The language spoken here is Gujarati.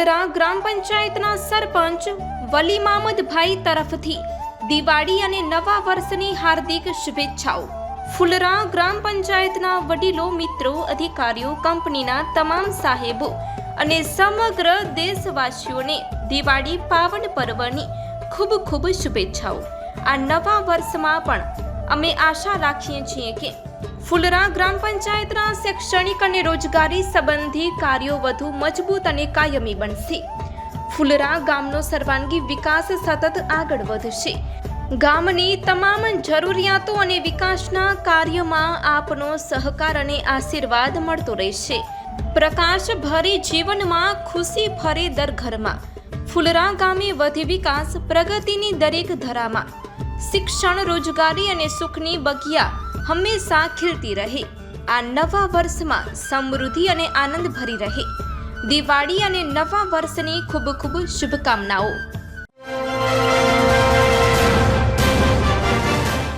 ફુલરા ગ્રામ પંચાયતના સરપંચ વલી મામદભાઈ તરફથી દિવાળી અને નવા વર્ષની હાર્દિક શુભેચ્છાઓ. ફુલરા ગ્રામ પંચાયતના વડીલો, મિત્રો, અધિકારીઓ, કંપનીના તમામ સાહેબો અને સમગ્ર દેશવાસીઓને દિવાળી પાવન પર્વની ખૂબ ખૂબ શુભેચ્છાઓ. આ નવા વર્ષમાં પણ અમે આશા રાખીએ છીએ કે ફુલરા ગ્રામ પંચાયતના શૈક્ષણિક અને રોજગારી સંબંધી કાર્યો વધુ મજબૂત અને કાયમી બનશે. ફુલરા ગામનો સર્વાંગી વિકાસ સતત આગળ વધશે. ગામની તમામ જરૂરિયાતો અને વિકાસના કાર્યમાં આપનો સહકાર અને આશીર્વાદ મળતો રહેશે. પ્રકાશ ભરી જીવનમાં ખુશી ફરે દર ઘરમાં. ફુલરા ગામે વધી વિકાસ પ્રગતિની દરેક ધરામાં. શિક્ષણ, રોજગારી અને સુખની બગિયા હંમેશા ખીલતી રહે. આ નવા વર્ષમાં સમૃદ્ધિ અને આનંદ ભરી રહે. દિવાળી અને નવા વર્ષની ખૂબ ખૂબ શુભકામનાઓ.